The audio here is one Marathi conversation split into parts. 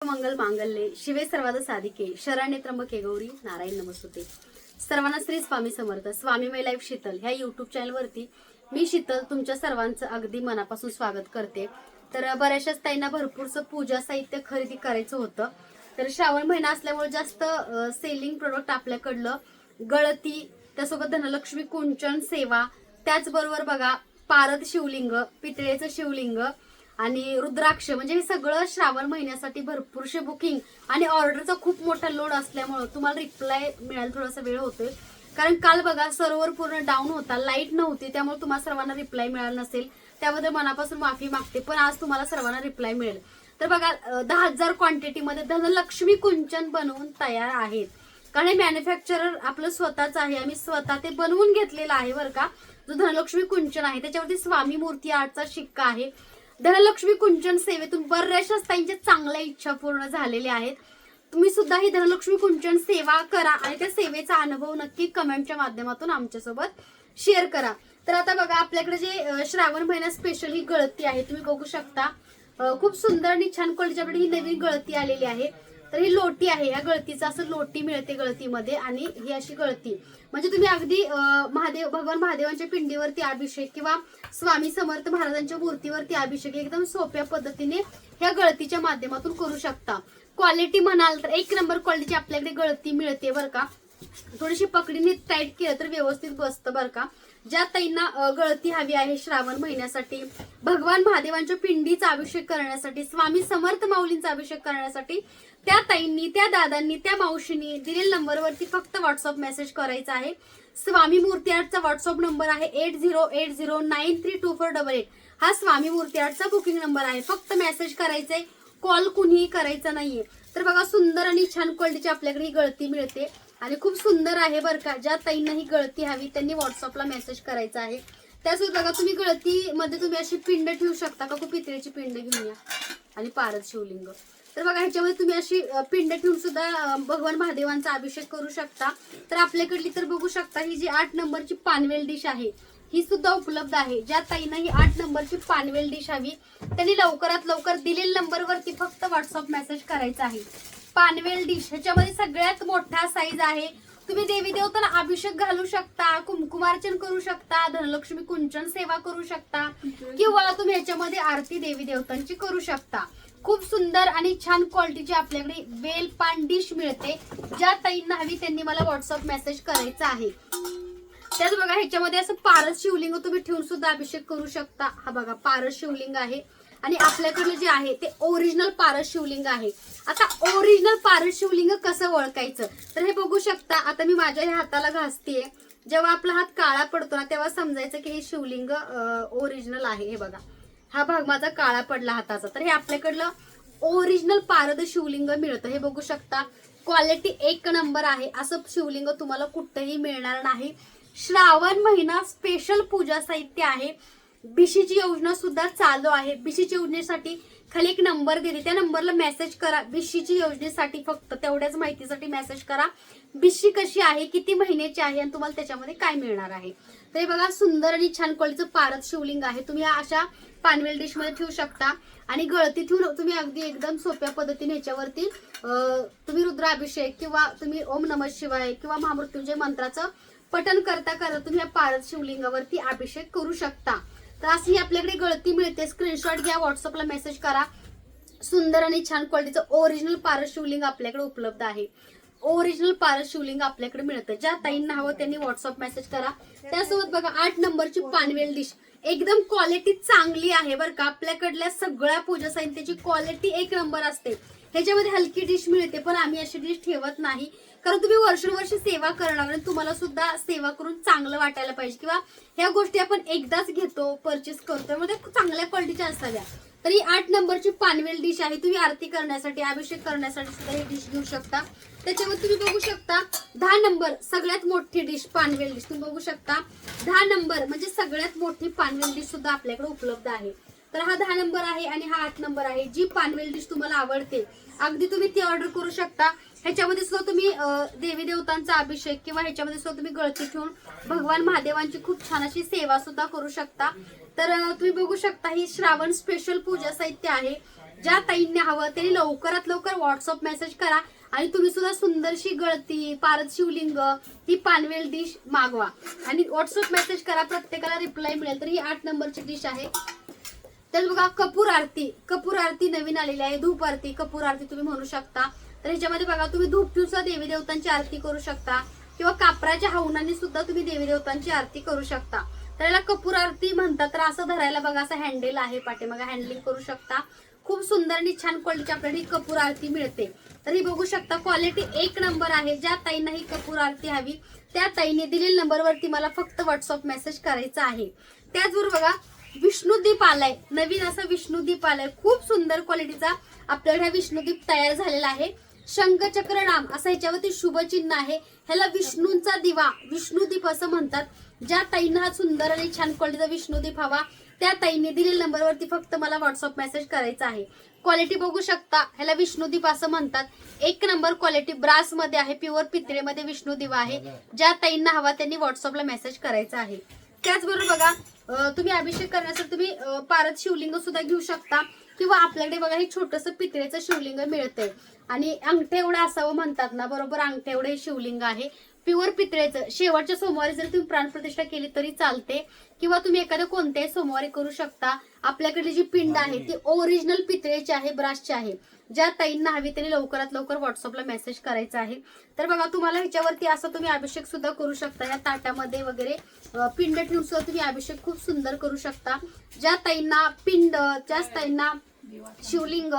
मंगल मांगल्ये शिवे सर्वाद साधिके शरण्य त्र्यंबके गौरी नारायण नमस्ते सर्वांना श्री स्वामी समर्थ स्वामी मै लाईफ शीतल ह्या युट्यूब चॅनलवरती मी शीतल तुमच्या सर्वांचं अगदी मनापासून स्वागत करते. तर बऱ्याचशाच ताईंना भरपूरचं पूजा साहित्य खरेदी करायचं होतं. तर श्रावण महिना असल्यामुळे जास्त सेलिंग प्रोडक्ट आपल्याकडलं गळती त्यासोबत धनलक्ष्मी कुंचन सेवा त्याचबरोबर बघा पारद शिवलिंग पितळेचं शिवलिंग आणि रुद्राक्ष म्हणजे हे सगळं श्रावण महिन्यासाठी भरपूरशे बुकिंग आणि ऑर्डरचा खूप मोठा लोड असल्यामुळं तुम्हाला रिप्लाय मिळायला थोडासा वेळ होतोय. कारण काल बघा सर्व्हर पूर्ण डाऊन होता लाइट नव्हती त्यामुळे तुम्हाला सर्वांना रिप्लाय मिळाला नसेल. त्याबद्दल मनापासून माफी मागते पण आज तुम्हाला सर्वांना रिप्लाय मिळेल. तर बघा दहा हजार क्वांटिटीमध्ये धनलक्ष्मी कुंचन बनवून तयार आहेत. कारण हे मॅन्युफॅक्चरर आपलं स्वतःच आहे आम्ही स्वतः ते बनवून घेतलेलं आहे बरं का. जो धनलक्ष्मी कुंचन आहे त्याच्यावरती स्वामी मूर्ती आर्टचा शिक्का आहे. धनलक्ष्मी कुंचन सेवेतून बऱ्याचशा त्यांच्या चांगल्या इच्छा पूर्ण झालेल्या आहेत. तुम्ही सुद्धा ही धनलक्ष्मी कुंचन सेवा करा आणि त्या सेवेचा अनुभव नक्की कमेंटच्या माध्यमातून आमच्यासोबत शेअर करा. तर आता बघा आपल्याकडे जे श्रावण महिन्यात स्पेशल ही गळती आहे. तुम्ही बघू शकता. खूप सुंदर आणि छान क्वालिटीच्याकडे ही नवीन गळती आलेली आहे. तर ही लोटी आहे या गळतीचं असं लोटी मिळते गळतीमध्ये आणि ही अशी गळती. म्हणजे तुम्ही अगदी महादेव भगवान महादेवांच्या पिंडीवरती अभिषेक किंवा स्वामी समर्थ महाराजांच्या मूर्तीवरती अभिषेक एकदम सोप्या पद्धतीने ह्या गळतीच्या माध्यमातून करू शकता. क्वालिटी म्हणाल तर एक नंबर क्वालिटीची आपल्याकडे गळती मिळते बरं का. थोडीशी पकडीने टाईट केलं तर व्यवस्थित बसतं बरं का. ज्या ताईंना गळती हवी आहे श्रावण महिन्यासाठी भगवान महादेवांच्या पिंडीचा अभिषेक करण्यासाठी स्वामी समर्थ माऊलींचा अभिषेक करण्यासाठी त्या ताईंनी त्या दादांनी त्या मावशींनी दिलेल्या नंबरवरती फक्त व्हॉट्सअप मेसेज करायचा आहे. स्वामी मूर्ती आर्टचा व्हॉट्सअप नंबर आहे eight zero eight zero nine three two four double eight हा स्वामी मूर्ती आर्टचा बुकिंग नंबर आहे. फक्त मेसेज आहे कॉल कुणीही करायचा नाहीये. तर बघा सुंदर आणि छान क्वालिटीची आपल्याकडे ही गळती मिळते. आणि खूप सुंदर आहे बरं का. ज्या ताईंना ही गळती हवी त्यांनी व्हॉट्सअपला मेसेज करायचा आहे. त्यासोबत बघा तुम्ही गळतीमध्ये तुम्ही अशी पिंड ठेवू शकता का? खूप पितळीची पिंड घेऊन या. आणि पारद शिवलिंग. तर बघा ह्याच्यामध्ये तुम्ही अशी पिंड ठेवून सुद्धा भगवान महादेवांचा अभिषेक करू शकता. तर आपल्याकडली तर बघू शकता ही जी आठ नंबरची पानवेल डिश आहे ही सुद्धा उपलब्ध आहे. ज्या ताईंना ही आठ नंबरची पानवेल डिश हवी त्यांनी लवकरात लवकर दिलेल्या नंबरवरती फक्त व्हॉट्सअप मेसेज करायचा आहे. पानवेल डिश ह्याच्यामध्ये सगळ्यात मोठा साईज आहे. तुम्ही देवी देवताला अभिषेक घालू शकता कुंकुमार्चन करू शकता धनलक्ष्मी कुंचन सेवा करू शकता किंवा तुम्ही ह्याच्यामध्ये आरती देवी देवतांची करू शकता. खूप सुंदर आणि छान क्वालिटीची आपल्याकडे वेल पान डिश मिळते ज्या ताईंना हवी त्यांनी मला व्हॉट्सअप मेसेज करायचा आहे. त्याच बघा ह्याच्यामध्ये असं पारस शिवलिंग तुम्ही ठेवून सुद्धा अभिषेक करू शकता. हा बघा पारस शिवलिंग आहे. आणि आपल्याकडलं जे आहे ते ओरिजिनल पारस शिवलिंग आहे. आता ओरिजिनल पारस शिवलिंग कसं ओळखायचं? तर हे बघू शकता आता मी माझ्या ह्या हाताला घासतीये. जेव्हा आपला हात काळा पडतो ना तेव्हा समजायचं की हे शिवलिंग ओरिजिनल आहे. हे बघा. हा भाग माझा काळा पडला हाताचा. तर हे आपल्याकडलं ओरिजिनल पारद शिवलिंग मिळतं. हे बघू शकता. क्वालिटी एक नंबर आहे. असं शिवलिंग तुम्हाला कुठंही मिळणार नाही. श्रावण महिना स्पेशल पूजा साहित्य आहे. बिशीची योजना सुद्धा चालू आहे. बिशीच्या योजनेसाठी खाली एक नंबर दिली. त्या नंबरला मेसेज करा. बीसीची योजनेसाठी फक्त तेवढ्याच माहितीसाठी मेसेज करा. बिशी कशी आहे? किती महिन्याची आहे? आणि तुम्हाला त्याच्यामध्ये काय मिळणार आहे? तर हे बघा सुंदर आणि छान क्वालिटीचं पारद शिवलिंग आहे. तुम्ही या अशा पानवेल डिशमध्ये ठेवू शकता. आणि गळती ठेवून तुम्ही अगदी एकदम सोप्या पद्धतीने ह्याच्यावरती तुम्ही रुद्राभिषेक किंवा तुम्ही ओम नमः शिवाय किंवा महामृत्युंजय मंत्राचं पठन करता करता तुम्ही या पारद शिवलिंगावरती अभिषेक करू शकता. तर अशी ही आपल्याकडे गळती मिळते. स्क्रीनशॉट घ्या व्हॉट्सअपला मेसेज करा. सुंदर आणि छान क्वालिटीचं ओरिजिनल पारस शिवलिंग आपल्याकडे उपलब्ध आहे. ओरिजिनल पारस शिवलिंग आपल्याकडे मिळतं. ज्या ताईंना हवं त्यांनी व्हॉट्सअप मेसेज करा. त्यासोबत बघा आठ नंबरची पानवेल डिश एकदम क्वालिटी चांगली आहे बरं का. आपल्याकडल्या सगळ्या पूजा साहित्याची क्वालिटी एक नंबर असते. ह्याच्यामध्ये हलकी डिश मिळते पण आम्ही अशी डिश ठेवत नाही. कारण तुम्ही वर्षानुवर्ष सेवा करणार आणि तुम्हाला सुद्धा सेवा करून चांगलं वाटायला पाहिजे. किंवा ह्या गोष्टी आपण एकदाच घेतो परचेस करतो म्हणजे चांगल्या क्वालिटीच्या असाव्या. तर ही आठ नंबरची पानवेल डिश आहे. तुम्ही आरती करण्यासाठी अभिषेक करण्यासाठी सुद्धा ही डिश घेऊ शकता. त्याच्यावर तुम्ही बघू शकता दहा नंबर सगळ्यात मोठी डिश पानवेल डिश तुम्ही बघू शकता दहा नंबर म्हणजे सगळ्यात मोठी पानवेल डिश सुद्धा आपल्याकडे उपलब्ध आहे. तर हा दहा नंबर आहे आणि हा आठ नंबर आहे. जी पानवेल डिश तुम्हाला आवडते अगदी तुम्ही ती ऑर्डर करू शकता. ह्याच्यामध्ये सुद्धा तुम्ही देवी देवतांचा अभिषेक किंवा ह्याच्यामध्ये सुद्धा तुम्ही गळती ठेवून भगवान महादेवांची खूप छान अशी सेवा सुद्धा करू शकता. तर तुम्ही बघू शकता ही श्रावण स्पेशल पूजा साहित्य आहे. ज्या ताईंनी हवं त्यांनी लवकरात लवकर व्हॉट्सअप मेसेज करा आणि तुम्ही सुद्धा सुंदरशी गळती पारद शिवलिंग ही पानवेल डिश मागवा. आणि व्हॉट्सअप मेसेज करा प्रत्येकाला रिप्लाय मिळेल. तर ही आठ नंबरची डिश आहे. तर बघा कपूर आरती. कपूर आरती नवीन आलेली आहे. धूप आरती कपूर आरती तुम्ही म्हणू शकता. तर ह्याच्यामध्ये बघा तुम्ही धूप ठेवून देवी देवतांची आरती करू शकता. किंवा कापराच्या हवनाने सुद्धा तुम्ही देवी देवतांची आरती करू शकता. तर याला कपूर आरती म्हणतात. तर असं धरायला बघा असं हँडल आहे पाठीमागा. हँडलिंग करू शकता. खूप सुंदर आणि छान क्वालिटीची आपल्याला ही कपूर आरती मिळते. तर ही बघू शकता क्वालिटी एक नंबर आहे. ज्या ताईंना ही कपूर आरती हवी त्या ताईने दिलेल्या नंबरवरती मला फक्त व्हॉट्सअप मेसेज करायचा आहे. त्याचबरोबर बघा विष्णुदीप आलाय. नवीन असा विष्णुदीप आलाय. खूप सुंदर क्वालिटीचा आपल्याकडे हा विष्णुदीप तयार झालेला आहे. शंखचक्र नाम असं याच्यावरती शुभचिन्ह आहे. ह्याला विष्णूंचा दिवा विष्णुदीप असं म्हणतात. ज्या ताईंना हा सुंदर आणि छान क्वालिटीचा विष्णुदीप हवा त्या ताईंनी दिलेल्या नंबरवरती फक्त मला व्हॉट्सअप मेसेज करायचा आहे. क्वालिटी बघू शकता ह्याला विष्णुदीप असं म्हणतात. एक नंबर क्वालिटी ब्रासमध्ये आहे प्युअर पितळेमध्ये विष्णुदीप आहे. ज्या ताईंना हवा त्यांनी व्हॉट्सअपला मेसेज करायचा आहे. त्याचबरोबर बघा तुम्ही अभिषेक करण्यासाठी तुम्ही पारद शिवलिंग सुद्धा घेऊ शकता. किंवा आपल्याकडे बघा हे छोटस पितळेचं शिवलिंग मिळतंय. आणि अंगठे एवढं असावं म्हणतात ना बरोबर? अंगठे एवढं हे शिवलिंग आहे. प्युअर पितळेचं. शेवटच्या सोमवारी जर तुम्ही प्राणप्रतिष्ठा केली तरी चालते. किंवा तुम्ही एखाद्या कोणत्याही सोमवारी करू शकता. आपल्याकडे जी पिंड आहे ती ओरिजिनल पितळेची आहे ब्रासची आहे. ज्या ताईंना हवी त्यांनी लवकरात लवकर व्हॉट्सअपला मेसेज करायचा आहे. तर बघा तुम्हाला ह्याच्यावरती असं तुम्ही अभिषेक सुद्धा करू शकता. या ताटामध्ये वगैरे पिंड ठेवून सुद्धा तुम्ही अभिषेक खूप सुंदर करू शकता. ज्या ताईंना पिंड ज्या ताईंना शिवलिंग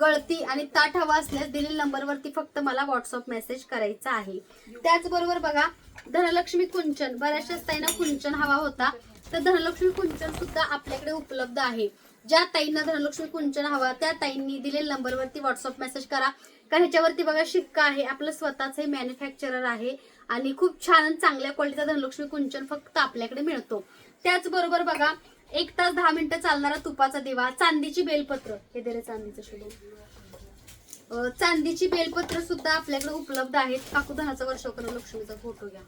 गळती आणि ताट हवा असल्यास दिलेल्या नंबरवरती फक्त मला व्हॉट्सअप मेसेज करायचा आहे. त्याचबरोबर बघा धनलक्ष्मी कुंचन. बऱ्याचशा ताईंना कुंचन हवा होता. तर धनलक्ष्मी कुंचन सुद्धा आपल्याकडे उपलब्ध आहे. ज्या ताईंना धनलक्ष्मी कुंचन हवा त्या ताईंनी दिलेल्या नंबरवरती व्हॉट्सअप मेसेज करा. कारण ह्याच्यावरती बघा शिक्का आहे. आपलं स्वतःच हे मॅन्युफॅक्चरर आहे. आणि खूप छान चांगल्या क्वालिटीचा धनलक्ष्मी कुंचन फक्त आपल्याकडे मिळतो. त्याचबरोबर बघा एक तास दहा मिनिटं चालणारा तुपाचा दिवा चांदीची बेलपत्र. हे दे चांदीचं शुभ चांदीची बेलपत्र सुद्धा आपल्याकडे उपलब्ध आहेत. काकू धनाचा लक्ष्मीचा फोटो घ्या.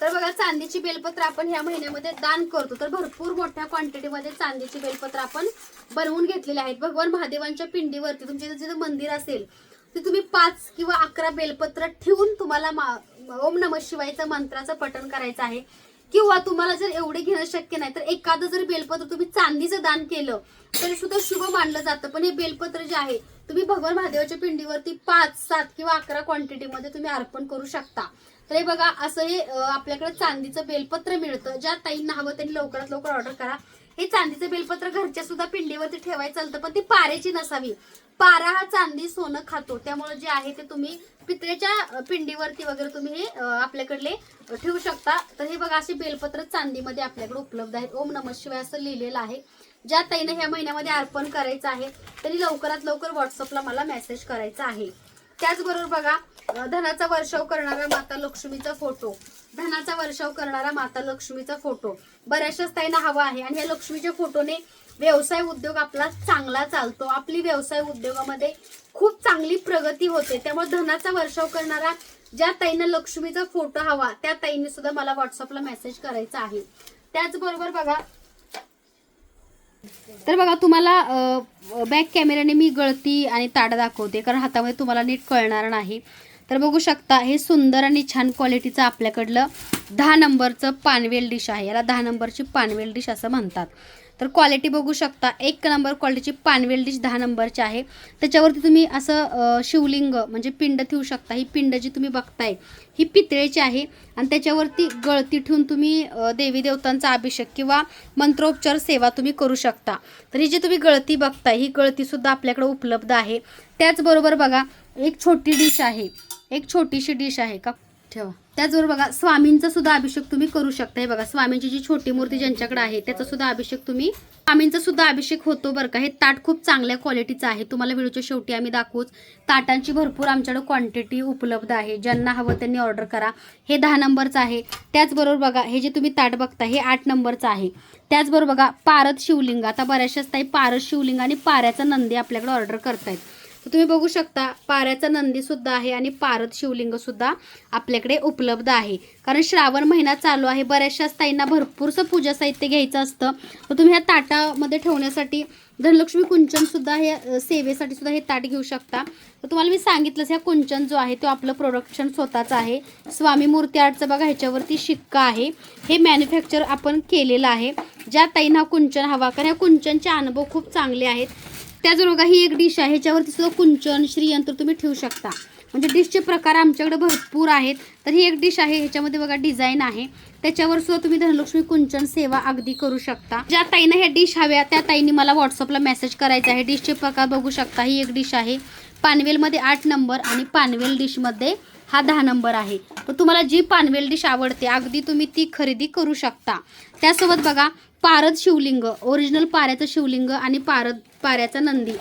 तर बघा चांदीची बेलपत्र आपण ह्या महिन्यामध्ये दान करतो. तर भरपूर मोठ्या क्वांटिटीमध्ये चांदीची बेलपत्र आपण बनवून घेतलेले आहेत. भगवान महादेवांच्या पिंडीवरती तुमच्या जिथं मंदिर असेल ते तुम्ही पाच किंवा अकरा बेलपत्र ठेवून तुम्हाला मा- ओम नम शिवायचं मंत्राचं पठण करायचं आहे. किंवा तुम्हाला जर एवढे घेणं शक्य नाही तर एखादं जर बेलपत्र तुम्ही चांदीचं दान केलं तरी सुद्धा शुभ मानलं जातं. पण हे बेलपत्र जे आहे तुम्ही भगवान महादेवाच्या पिंडीवरती पाच सात किंवा अकरा क्वांटिटीमध्ये तुम्ही अर्पण करू शकता. तर हे बघा असं हे आपल्याकडे चांदीचं बेलपत्र मिळतं. ज्या ताईंना हवं त्यांनी लवकरात लवकर ऑर्डर करा. हे चांदीचं बेलपत्र घरच्या सुद्धा पिंडीवरती ठेवायचं चालतं पण ती पारेची नसावी. पारा हा चांदी सोनं खातो. त्यामुळे जे आहे ते तुम्ही पितळेच्या पिंडीवरती वगैरे तुम्ही हे आपल्याकडले ठेवू शकता. तर हे बघा असे बेलपत्र चांदीमध्ये आपल्याकडे उपलब्ध आहेत. ओम नम शिवाय असं लिहिलेलं आहे. ज्या ताईनं ह्या महिन्यामध्ये अर्पण करायचं आहे तरी लवकरात लवकर व्हॉट्सअपला मला मेसेज करायचा आहे. त्याचबरोबर बघा धनाचा वर्षाव करणारा माता लक्ष्मीचा फोटो धनाचा वर्षाव करणारा माता लक्ष्मीचा फोटो बऱ्याचशाच ताईंना हवा आहे. आणि या लक्ष्मीच्या फोटोने व्यवसाय उद्योग आपला चांगला चालतो. आपली व्यवसाय उद्योगामध्ये खूप चांगली प्रगती होते. त्यामुळे धनाचा वर्षाव करणारा ज्या ताईनं लक्ष्मीचा फोटो हवा त्या ताईंनी सुद्धा मला व्हॉट्सअपला मेसेज करायचा आहे. त्याचबरोबर बघा तर बघा तुम्हाला बॅक कॅमेऱ्याने मी गळती आणि ताडा दाखवते कारण हातामध्ये तुम्हाला नीट कळणार नाही. तर बघू शकता हे सुंदर आणि छान क्वालिटीचं आपल्याकडलं दहा नंबरचं पानवेल डिश आहे. याला दहा नंबरची पानवेल डिश असं म्हणतात. तर क्वालिटी बघू शकता. एक नंबर क्वालिटीची पानवेल डिश दहा नंबरची आहे. त्याच्यावरती तुम्ही असं शिवलिंग म्हणजे पिंड ठेवू शकता. ही पिंड जी तुम्ही बघताय ही पितळेची आहे. आणि त्याच्यावरती गळती ठेवून तुम्ही देवी देवतांचा अभिषेक किंवा मंत्रोपचार सेवा तुम्ही करू शकता. तर ही जी तुम्ही गळती बघताय ही गळतीसुद्धा आपल्याकडे उपलब्ध आहे. त्याचबरोबर बघा एक छोटी डिश आहे. एक छोटीशी डिश आहे का? ठेवा. त्याचबरोबर बघा स्वामींचा सुद्धा अभिषेक तुम्ही करू शकता. हे बघा स्वामींची जी छोटी मूर्ती ज्यांच्याकडे आहे त्याचा सुद्धा अभिषेक तुम्ही स्वामींचा सुद्धा अभिषेक होतो बरं का. हे ताट खूप चांगल्या क्वालिटीचं आहे. तुम्हाला व्हिडिओच्या शेवटी आम्ही दाखवूच. ताटांची भरपूर आमच्याकडे क्वांटिटी उपलब्ध आहे. ज्यांना हवं त्यांनी ऑर्डर करा. हे दहा नंबरचं आहे. त्याचबरोबर बघा हे जे तुम्ही ताट बघता हे आठ नंबरचं आहे. त्याचबरोबर बघा पारत शिवलिंग. आता बऱ्याचशाच ताई पारत शिवलिंग आणि पाऱ्याचा नंदी आपल्याकडे ऑर्डर करतायत. तुम्ही बघू शकता पाऱ्याचा नंदी सुद्धा आहे आणि पारद शिवलिंग सुद्धा आपल्याकडे उपलब्ध आहे. कारण श्रावण महिना चालू आहे बऱ्याचशा ताईंना भरपूरसं पूजा साहित्य घ्यायचं असतं. तर तुम्ही ह्या ताटामध्ये ठेवण्यासाठी धनलक्ष्मी कुंचन सुद्धा हे सेवेसाठी सुद्धा हे ताट घेऊ शकता. तर तुम्हाला मी सांगितलंच ह्या कुंचन जो आहे तो आपलं प्रोडक्शन स्वतःचं आहे. स्वामी मूर्ती आर्टचं बघा ह्याच्यावरती शिक्का आहे. हे मॅन्युफॅक्चर आपण केलेलं आहे. ज्या ताईंना हा कुंचन हवा कारण ह्या कुंचनचे अनुभव खूप चांगले आहेत. त्याचबरोबर ही एक डिश आहे. ह्याच्यावरती सुद्धा कुंचन श्रीयंत्र तुम्ही ठेवू शकता. म्हणजे डिशचे प्रकार आमच्याकडे भरपूर आहेत. तर ही एक डिश आहे. ह्याच्यामध्ये बघा डिझाईन आहे. त्याच्यावर सुद्धा तुम्ही धनलक्ष्मी कुंचन सेवा अगदी करू शकता. ज्या ताईंना ह्या डिश हव्या त्या ताईंनी मला व्हॉट्सअपला मेसेज करायचा आहे. डिशचे प्रकार बघू शकता. ही एक डिश आहे. पानवेलमध्ये आठ नंबर आणि पानवेल डिशमध्ये हा दहा नंबर आहे. तर तुम्हाला जी पानवेल डिश आवडते अगदी तुम्ही ती खरेदी करू शकता. त्यासोबत बघा पारद शिवलिंग ओरिजिनल पाऱ्याचं शिवलिंग आणि पारद पाऱ्याचा नंदी.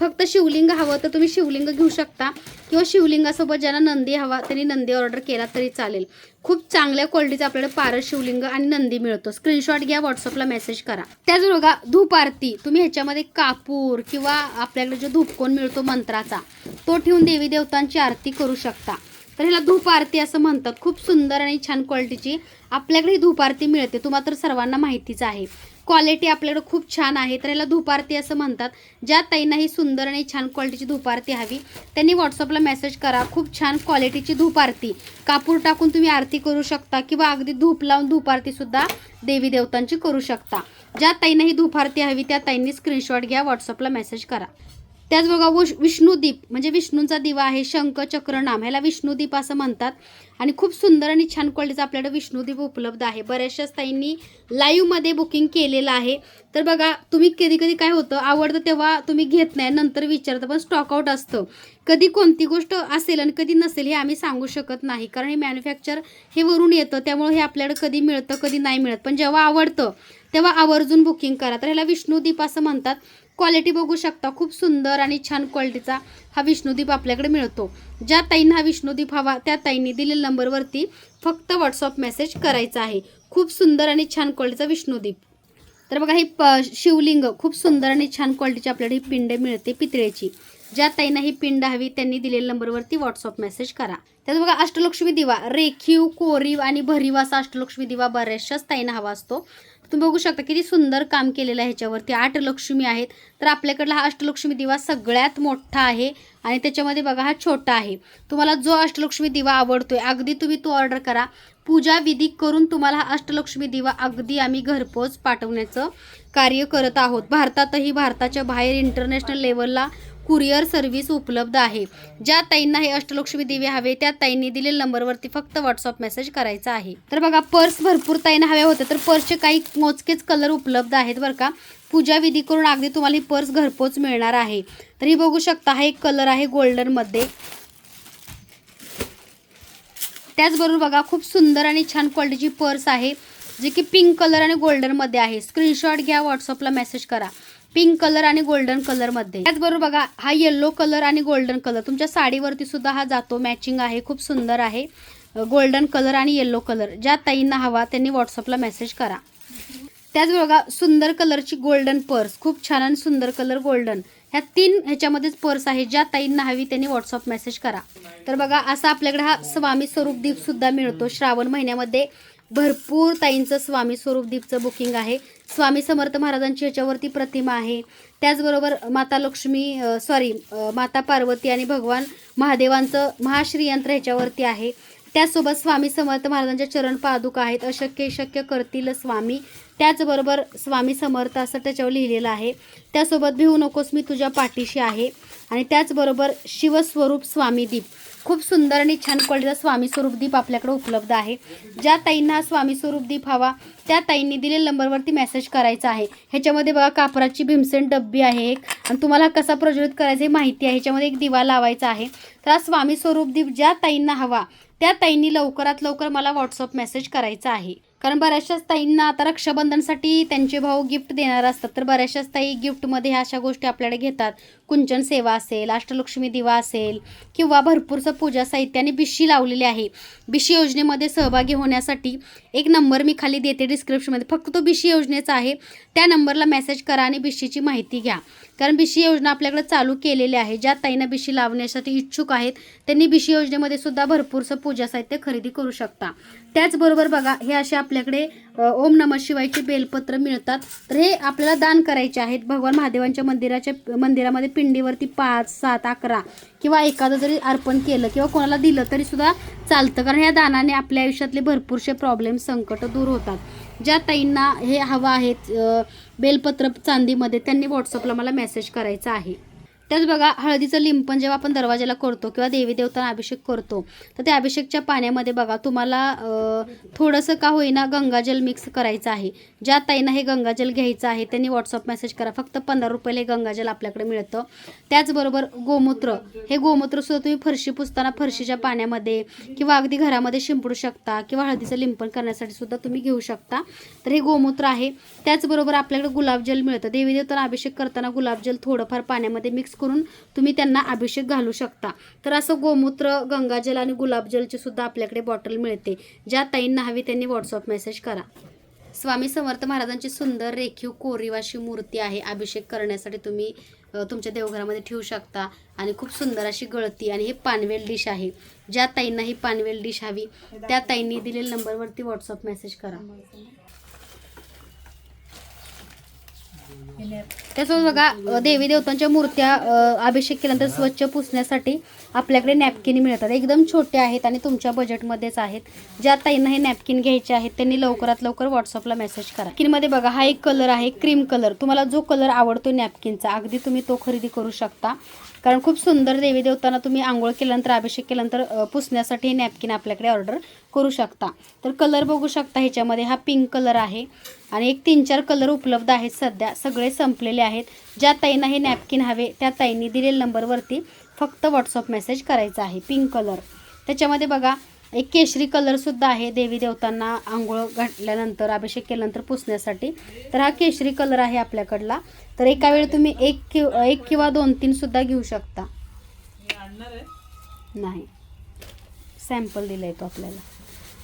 फक्त शिवलिंग हवं तर तुम्ही शिवलिंग घेऊ शकता किंवा शिवलिंगासोबत ज्यांना नंदी हवा त्यांनी नंदी ऑर्डर केला तरी चालेल. खूप चांगल्या क्वालिटीचं आपल्याला पारद शिवलिंग आणि नंदी मिळतो. स्क्रीनशॉट घ्या व्हॉट्सअपला मेसेज करा. त्याचबरोबर धूप आरती. तुम्ही ह्याच्यामध्ये कापूर किंवा आपल्याकडे जो धूपकोन मिळतो मंत्राचा तो ठेवून देवी देवतांची आरती करू शकता. तर ह्याला धूप आरती असं म्हणतात. खूप सुंदर आणि छान क्वालिटीची आपल्याकडे ही धूप आरती मिळते. तुम्हाला तर सर्वांना माहितीच आहे. क्वालिटी आपल्याकडे खूप छान आहे. तर ह्याला धूप आरती असं म्हणतात. ज्या ताईंना ही सुंदर आणि छान क्वालिटीची धूप आरती हवी त्यांनी व्हॉट्सअपला मेसेज करा. खूप छान क्वालिटीची धूप आरती. कापूर टाकून तुम्ही आरती करू शकता किंवा अगदी धूप लावून धूप आरती सुद्धा देवी देवतांची करू शकता. ज्या ताईंना ही धूप आरती हवी त्या ताईंनी स्क्रीनशॉट घ्या व्हॉट्सअपला मेसेज करा. त्याच बघा विष- विष्णुदीप म्हणजे विष्णूंचा दिवा आहे शंख चक्र नाम ह्याला विष्णुदीप असं म्हणतात. आणि खूप सुंदर आणि छान क्वालिटीचा आपल्याकडे विष्णुदीप उपलब्ध आहे. बऱ्याचशा ताईंनी लाईव्हमध्ये बुकिंग केलेलं आहे. तर बघा तुम्ही कधी कधी काय होतं आवडतं तेव्हा तुम्ही घेत नाही नंतर विचारता पण स्टॉकआउट असतं. कधी कोणती गोष्ट असेल आणि कधी नसेल हे आम्ही सांगू शकत नाही. कारण हे मॅन्युफॅक्चर हे वरून येतं त्यामुळे हे आपल्याकडे कधी मिळतं कधी नाही मिळत. पण जेव्हा आवडतं तेव्हा आवर्जून बुकिंग करा. तर ह्याला विष्णुदीप असं म्हणतात. क्वालिटी बघू शकता. खूप सुंदर आणि छान क्वालिटीचा हा विष्णुदीप आपल्याकडे मिळतो. ज्या ताईंना हा विष्णुदीप हवा त्या ताईंनी दिलेल्या नंबरवरती फक्त व्हॉट्सअप मेसेज करायचा आहे. खूप सुंदर आणि छान क्वालिटीचा विष्णुदीप. तर बघा ही प शिवलिंग खूप सुंदर आणि छान क्वालिटीची आपल्याकडे ही पिंड मिळते पितळेची. ज्या ताईंना ही पिंड हवी त्यांनी दिलेल्या नंबरवरती व्हॉट्सअप मेसेज करा. त्यात बघा अष्टलक्ष्मी दिवा रेखीव कोरीव आणि भरीव असा अष्टलक्ष्मी दिवा बऱ्याचशाच ताईंना हवा असतो. तुम्ही बघू शकता किती सुंदर काम केलेलं आहे ह्याच्यावरती. आठ लक्ष्मी आहेत. तर आपल्याकडला हा अष्टलक्ष्मी दिवा सगळ्यात मोठा आहे आणि त्याच्यामध्ये बघा हा छोटा आहे. तुम्हाला जो अष्टलक्ष्मी दिवा आवडतोय अगदी तुम्ही तो ऑर्डर करा. पूजा विधी करून तुम्हाला हा अष्टलक्ष्मी दिवा अगदी आम्ही घरपोच पाठवण्याचं कार्य करत आहोत. भारतातही भारताच्या बाहेर इंटरनॅशनल लेवलला कुरिअर सर्व्हिस उपलब्ध आहे. ज्या ताईंना हे अष्टलक्ष्मी दिवे हवे त्या ताईंनी दिलेल्या नंबरवरती फक्त व्हॉट्सअप मेसेज करायचा आहे. तर बघा पर्स भरपूर ताईंना हव्या होत्या तर पर्सचे काही मोजकेच कलर उपलब्ध आहेत बरं का. पूजा विधी करून अगदी तुम्हाला ही पर्स घरपोच मिळणार आहे. तर ही बघू शकता हा एक कलर आहे गोल्डनमध्ये त्याचबरोबर बघा खूप सुंदर आणि छान क्वालिटीची पर्स आहे जी की पिंक कलर आणि गोल्डनमध्ये आहे. स्क्रीनशॉट घ्या व्हॉट्सअपला मेसेज करा. पिंक कलर आणि गोल्डन कलरमध्ये त्याचबरोबर बघा हा येल्लो कलर आणि गोल्डन कलर. तुमच्या साडीवरती सुद्धा हा जातो मॅचिंग आहे खूप सुंदर आहे. गोल्डन कलर आणि येल्लो कलर. ज्या ताईंना हवा त्यांनी व्हॉट्सअपला मेसेज करा. त्याचबरोबर बघा सुंदर कलरची गोल्डन पर्स खूप छान आणि सुंदर कलर गोल्डन ह्या तीन ह्याच्यामध्येच पर्स आहे. ज्या ताईंना हवी त्यांनी व्हॉट्सअप मेसेज करा. तर बघा असा आपल्याकडे हा स्वामी स्वरूप दीप सुद्धा मिळतो. श्रावण महिन्यामध्ये भरपूर ताईंचं स्वामी स्वरूप दीपचं बुकिंग आहे. स्वामी समर्थ महाराजांची ह्याच्यावरती प्रतिमा आहे. त्याचबरोबर माता लक्ष्मी सॉरी माता पार्वती आणि भगवान महादेवांचं महाश्रीयंत्र ह्याच्यावरती आहे. त्याचसोबत स्वामी समर्थ महाराजांच्या चरण पादुका आहेत. अशक्य शक्य करतील स्वामी. त्याचबरोबर स्वामी समर्थ असं त्याच्यावर लिहिलेलं आहे. त्यासोबत भिवू नकोस मी तुझ्या पाठीशी आहे. आणि त्याचबरोबर शिवस्वरूप स्वामी दीप. खूप सुंदर आणि छान क्वालिटीचा स्वामी स्वरूप दीप आपल्याकडे उपलब्ध आहे. ज्या ताईंना हा स्वामी स्वरूप दीप हवा त्या ताईंनी दिलेल्या नंबरवरती मेसेज करायचा आहे. ह्याच्यामध्ये बघा कापराची भीमसेन डब्बी आहे एक. आणि तुम्हाला कसा प्रज्वलित करायचं हे माहिती आहे. ह्याच्यामध्ये एक दिवा लावायचा आहे. तर हा स्वामी स्वरूप दीप ज्या ताईंना हवा त्या ताईंनी लवकरात लवकर मला व्हॉट्सअप मेसेज करायचा आहे. कारण बऱ्याचशाच ताईंना आता रक्षाबंधनसाठी त्यांचे भाऊ गिफ्ट देणार असतात. तर बऱ्याचशाच ताई गिफ्टमध्ये ह्या अशा गोष्टी आपल्याकडे घेतात. कुंचन सेवा असेल अष्टलक्ष्मी दिवा असेल किंवा भरपूरचं पूजा साहित्याने बिशी लावलेली आहे. बिशी योजनेमध्ये सहभागी होण्यासाठी एक नंबर मी खाली देते डिस्क्रिप्शनमध्ये फक्त तो बिशी योजनेचा आहे. त्या नंबरला मेसेज करा आणि बिशीची माहिती घ्या. कारण बिशी योजना आपल्याकडे चालू केलेली आहे. ज्या ताईंना बिशी लावण्यासाठी इच्छुक आहेत त्यांनी बिशी योजनेमध्ये सुद्धा भरपूरसं पूजा साहित्य खरेदी करू शकता. त्याचबरोबर बघा हे असे आपल्याकडे ओम नम शिवायचे बेलपत्र मिळतात. तर हे आपल्याला दान करायचे आहेत. भगवान महादेवांच्या मंदिराच्या मंदिरामध्ये पिंडीवरती पाच सात अकरा किंवा एखादं जरी अर्पण केलं किंवा कोणाला दिलं तरी सुद्धा चालतं. कारण ह्या दानाने आपल्या आयुष्यातले भरपूरसे प्रॉब्लेम संकट दूर होतात. ज्या ताईंना हे हवं आहेत बेलपत्र चांदीमध्ये त्यांनी व्हॉट्सअपला मला मेसेज करायचा आहे. त्याच बघा हळदीचं लिंपण जेव्हा आपण दरवाजाला करतो किंवा देवी देवतांना अभिषेक करतो तर त्या अभिषेकच्या पाण्यामध्ये बघा तुम्हाला थोडंसं का होईना गंगाजल मिक्स करायचं आहे. ज्या ताईंना हे गंगाजल घ्यायचं आहे त्यांनी व्हॉट्सअप मेसेज करा. फक्त पंधरा रुपयाला हे गंगाजल आपल्याकडे मिळतं. त्याचबरोबर गोमूत्र. हे गोमूत्रसुद्धा तुम्ही फरशी पुसताना फरशीच्या पाण्यामध्ये किंवा अगदी घरामध्ये शिंपडू शकता किंवा हळदीचं लिंपण करण्यासाठी सुद्धा तुम्ही घेऊ शकता. तर हे गोमूत्र आहे. त्याचबरोबर आपल्याकडे गुलाबजल मिळतं. देवी देवतांना अभिषेक करताना गुलाबजल थोडंफार पाण्यामध्ये मिक्स करून तुम्ही त्यांना अभिषेक घालू शकता. तर असं गोमूत्र गंगाजल आणि गुलाबजलची सुद्धा आपल्याकडे बॉटल मिळते. ज्या ताईंना हवी त्यांनी व्हॉट्सअप मेसेज करा. स्वामी समर्थ महाराजांची सुंदर रेखीव कोरीव अशी मूर्ती आहे. अभिषेक करण्यासाठी तुम्ही तुमच्या देवघरामध्ये ठेवू शकता. आणि खूप सुंदर अशी गळती आणि हे पानवेल डिश आहे. ज्या ताईंना ही पानवेल डिश हवी त्या ताईंनी दिलेल्या नंबरवरती व्हॉट्सअप मेसेज करा. त्यासोबत बघा देवी देवतांच्या मूर्त्या अभिषेक केल्यानंतर स्वच्छ पुसण्यासाठी आपल्याकडे नॅपकिन मिळतात. एकदम छोटे आहेत आणि तुमच्या बजेटमध्येच आहेत. ज्या ताईंना हे नॅपकिन घ्यायचे आहेत त्यांनी लवकरात लवकर व्हॉट्सअपला मेसेज करा. किनमध्ये बघा हा एक कलर आहे क्रीम कलर तुम्हाला जो कलर आवडतो नॅपकिनचा अगदी तुम्ही तो खरेदी करू शकता. कारण खूप सुंदर देवी देवतांना तुम्ही आंघोळ केल्यानंतर अभिषेक केल्यानंतर पुसण्यासाठी हे नॅपकिन आपल्याकडे ऑर्डर करू शकता. तर कलर बघू शकता ह्याच्यामध्ये. हा पिंक कलर आहे आणि एक तीन चार कलर उपलब्ध आहेत सध्या. सगळे संपलेले आहेत. ज्या ताईंना हे नॅपकिन हवे त्या ताईंनी दिलेल्या नंबरवरती फक्त व्हॉट्सअप मेसेज करायचा आहे. पिंक कलर त्याच्यामध्ये बघा एक केशरी कलरसुद्धा आहे देवी देवतांना आंघोळ घातल्यानंतर अभिषेक केल्यानंतर पुसण्यासाठी. तर हा केशरी कलर आहे आपल्याकडला. तर एका वेळी तुम्ही एक कि एक किंवा दोन तीन सुद्धा घेऊ शकता. नाही. सॅम्पल दिला आहे तो आपल्याला.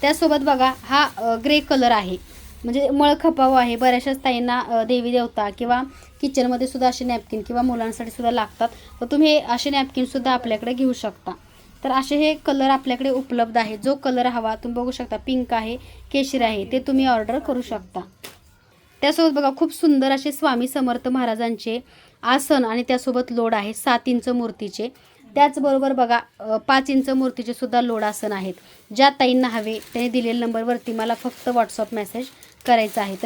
त्यासोबत बघा हा ग्रे कलर आहे. म्हणजे मळ खपाव आहे. बऱ्याचशाच ताईंना देवी देवता किंवा किचनमध्ये सुद्धा असे नॅपकिन किंवा मुलांसाठी सुद्धा लागतात. तर तुम्ही हे असे नॅपकिन सुद्धा आपल्याकडे घेऊ शकता. तर असे हे कलर आपल्याकडे उपलब्ध आहे जो कलर हवा तुम्ही बघू शकता पिंक आहे केशरी आहे ते तुम्ही ऑर्डर करू शकता. त्यासोबत बघा खूप सुंदर असे स्वामी समर्थ महाराजांचे आसन आणि त्यासोबत लोड आहे सात इंच मूर्तीचे. त्याचबरोबर बघा पाच इंच मूर्तीचे सुद्धा लोड आसन आहेत. ज्या ताईंना हवे त्याने दिलेल्या नंबरवरती मला फक्त व्हॉट्सअप मेसेज करायचा आहे. तर